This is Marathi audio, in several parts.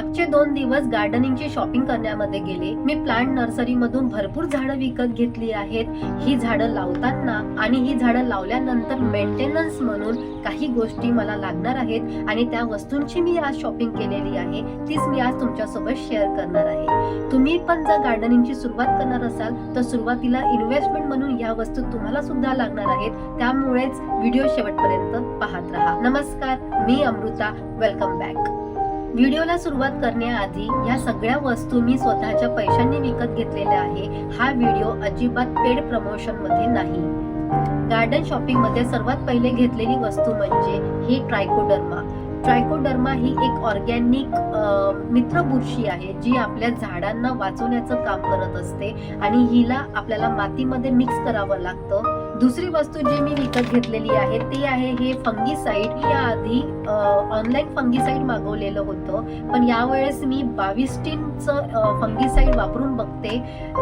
मागचे दोन दिवस गार्डनिंगची शॉपिंग करण्यामध्ये गेले. मी प्लांट नर्सरी मधून भरपूर झाडं विकत घेतली आहेत. ही झाडं लावताना आणि ही झाडं लावल्यानंतर मेंटेनन्स म्हणून काही गोष्टी मला लागणार आहेत आणि त्या वस्तूंची मी आज शॉपिंग केलेली आहे. तीच मी आज तुमच्यासोबत शेअर करणार आहे. तुम्ही पण जर गार्डनिंगची सुरुवात करणार असाल तर सुरुवातीला इन्व्हेस्टमेंट म्हणून या वस्तू तुम्हाला सुद्धा लागणार आहेत. त्यामुळेच व्हिडिओ शेवटपर्यंत पाहत राहा. नमस्कार मी अमृता. वेलकम बॅक व्हिडिओला सुरुवात करण्याआधी या सगळ्या वस्तू मी स्वतःच्या पैशांनी विकत घेतलेल्या आहे. हा व्हिडिओ अजिबात पेड प्रमोशनमध्ये नाही. गार्डन शॉपिंगमध्ये सर्वात पहिले घेतलेली वस्तू म्हणजे ही ट्रायकोडर्मा ट्रायकोडर्मा ही एक ऑर्गॅनिक मित्र बुरशी आहे जी आपल्या झाडांना वाचवण्याचं काम करत असते आणि हिला आपल्याला मातीमध्ये मिक्स करावं लागतं. दुसरी वस्तू जी मी विकत घेतलेली आहे ती आहे हे फंगीसाईड मी याआधी ऑनलाईन फंगीसाईड मागवलेलं होतं. पण यावेळेस मी बावीस टीनचं फंगीसाईड वापरून बघते.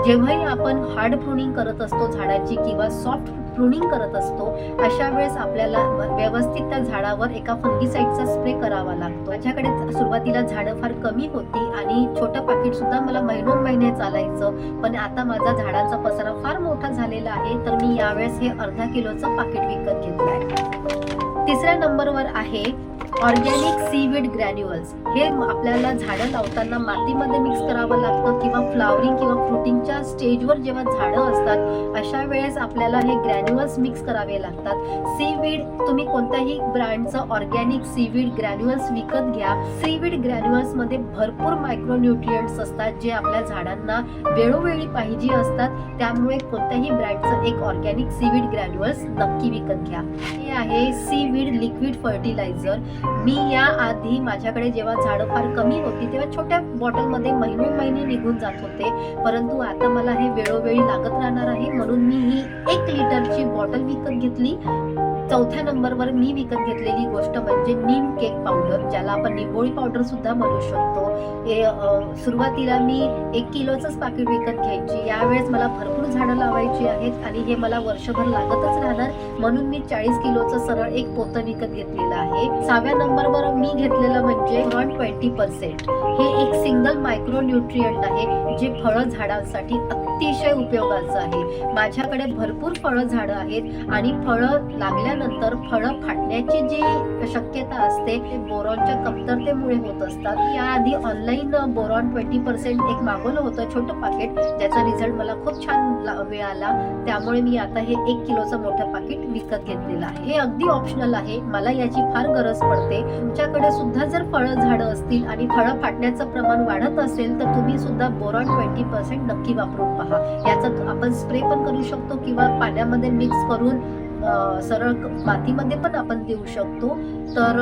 जेव्हाही आपण हार्ड प्रुनिंग करत असतो झाडाची किंवा सॉफ्ट प्रुनिंग करत असतो अशा वेळेस आपल्याला व्यवस्थित त्या झाडावर एका फंगीसाईडचा स्प्रे करावा लागतो. माझ्याकडे सुरुवातीला झाडं फार कमी होती आणि छोटं पाकिट सुद्धा मला महिनोन महिने चालायचं पण आता माझा झाडांचा पसारा फार मोठा झालेला आहे तर मी यावेळेस हे अर्धा किलोचं पाकिट विकत घेतलंय तिसऱ्या नंबरवर आहे ऑर्गॅनिक सीवीड ग्रॅन्युअल्स. हे आपल्याला झाडं लावताना मातीमध्ये मिक्स करावं लागतं किंवा फ्लावरिंग किंवा फ्रुटिंग स्टेजवर जेव्हा झाडं असतात अशा वेळेस आपल्याला हे ग्रॅन्युअल्स मिक्स करावे लागतात. सीवीड तुम्ही कोणत्याही ब्रँडचं ऑर्गॅनिक सीवीड ग्रॅन्युअल्स विकत घ्या. सीवीड ग्रॅन्युअल्समध्ये भरपूर मायक्रोन्यूट्रियंट्स असतात जे आपल्या झाडांना वेळोवेळी पाहिजे असतात. त्यामुळे कोणत्याही ब्रँडचं एक ऑर्गॅनिक सीवीड ग्रॅन्युअल्स नक्की विकत घ्या. हे आहे सीवीड लिक्विड फर्टिलायझर मी या आधी माझ्याकडे जेव्हा झाडं फार कमी होती तेव्हा छोट्या बॉटलमध्ये महिने महिने निघून जात होते. परंतु आता मला हे वेळोवेळी लागत राहणार आहे. म्हणून मी ही एक लिटरची बॉटल विकत घेतली. चौथ्या नंबरवर मी विकत घेतलेली गोष्ट म्हणजे नीम केक पावडर ज्याला आपण निंबोळी पावडर सुद्धा म्हणू शकतो. हे सुरुवातीला मी एक किलोचंच पाकिट विकत घ्यायची. यावेळेस मला भरपूर झाडं लावायची आहेत आणि हे मला वर्षभर लागतच राहणार. म्हणून मी चाळीस किलोचं सरळ एक पोतं विकत घेतलेलं आहे. सहाव्या नंबरवर मी घेतलेलं म्हणजे वन ट्वेंटी पर्सेंट. हे एक सिंगल मायक्रो न्यूट्रियंट आहे जे फळं झाडांसाठी अतिशय उपयोगाचं आहे. माझ्याकडे भरपूर फळं झाडं आहेत आणि फळं लागल्यानंतर फळं फाटण्याची जी शक्यता असते ते बोरॉनच्या कमतरतेमुळे होत असतात. याआधी ऑनलाईन बोरॉन ट्वेंटी पर्सेंट एक मागवलं होतं छोटं पाकिट ज्याचा रिझल्ट मला खूप छान ला- मिळाला. त्यामुळे मी आता हे एक किलोचं मोठं पाकिट विकत घेतलेलं आहे. हे अगदी ऑप्शनल आहे. मला याची फार गरज पडते. तुमच्याकडे सुद्धा जर फळं झाडं असतील आणि फळं फाटण्याचं प्रमाण वाढत असेल तर तुम्ही सुद्धा बोरॉन ट्वेंटी पर्सेंट नक्की वापरून पहा. याचा आपण स्प्रे पण करू शकतो किंवा पाण्यामध्ये मिक्स करून सरळ मातीमध्ये पण आपण देऊ शकतो. तर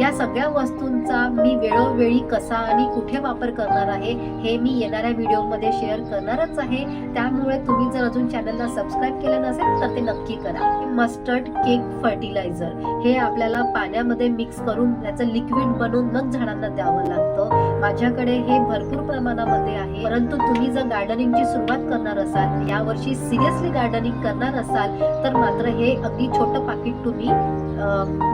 या सगळ्या वस्तूंचा मी वेळोवेळी कसा आणि कुठे वापर करणार आहे हे मी येणाऱ्या व्हिडिओमध्ये शेअर करणारच आहे. त्यामुळे तुम्ही जर अजून चॅनलला सबस्क्राईब केलं नसेल तर ते नक्की करा. Mustard cake fertiliser. हे आपल्याला पाण्यामध्ये मिक्स करून त्याचं लिक्विड बनवून मग झाडांना द्यावं लागतं. माझ्याकडे हे भरपूर प्रमाणामध्ये आहे. परंतु तुम्ही जर गार्डनिंगची सुरुवात करणार असाल यावर्षी सिरियसली गार्डनिंग करणार असाल तर मात्र हे अगदी छोटं पाकिट तुम्ही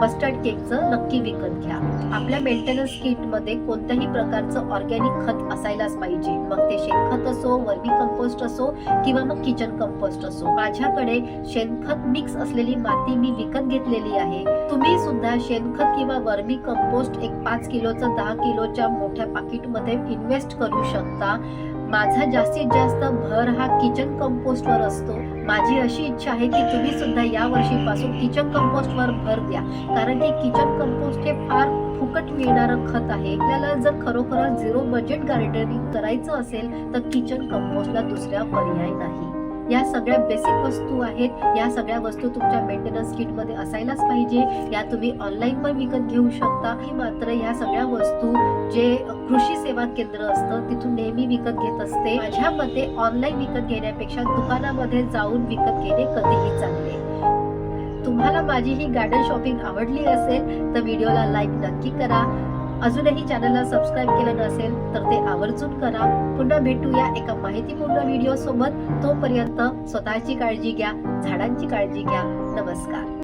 मस्टर्ड केकचं नक्की विकत घ्या. आपल्या मेंटेनन्स किटमध्ये कोणत्याही प्रकारचं ऑर्गॅनिक खत असायलाच पाहिजे. मग ते शेणखत असो वर्मी कंपोस्ट असो किंवा मग किचन कंपोस्ट असो. माझ्याकडे शेणखत मिक्स असलेली माती मी विकत घेतलेली आहे. तुम्ही सुद्धा शेणखत किंवा वर्मी कंपोस्ट एक पाच किलोचं दहा किलोच्या मोठ्या पाकिटमध्ये इन्व्हेस्ट करू शकता. माझा जास्तीत जास्त भर हा किचन कंपोस्टवर असतो. माझी अशी इच्छा आहे की तुम्ही सुद्धा या वर्षीपासून किचन कंपोस्टवर भर द्या. कारण की किचन कंपोस्ट हे फार फुकट मिळणारं खत आहे. आपल्याला जर खरोखर झिरो बजेट गार्डनिंग करायचं असेल तर किचन कंपोस्टला दुसरा पर्याय नाही. या सगळ्या बेसिक वस्तू आहेत. या सगळ्या वस्तू तुमच्या मेंटेनन्स किटमध्ये असायलाच पाहिजे. या तुम्ही ऑनलाईन पण विकत घेऊ शकता. मात्र या सगळ्या वस्तू जे कृषी सेवा केंद्र असतं तिथून नेहमी विकत घेत असते. माझ्या मते ऑनलाईन विकत घेण्यापेक्षा दुकानामध्ये जाऊन विकत घेणे कधीही चांगले. तुम्हाला माझी ही गार्डन शॉपिंग आवडली असेल तर व्हिडिओला लाईक नक्की करा. अजूनही चॅनलला सबस्क्राईब केलं नसेल तर ते आवर्जून करा. पुन्हा भेटूया एका माहितीपूर्ण व्हिडिओ सोबत. तोपर्यंत स्वतःची काळजी घ्या झाडांची काळजी घ्या. नमस्कार.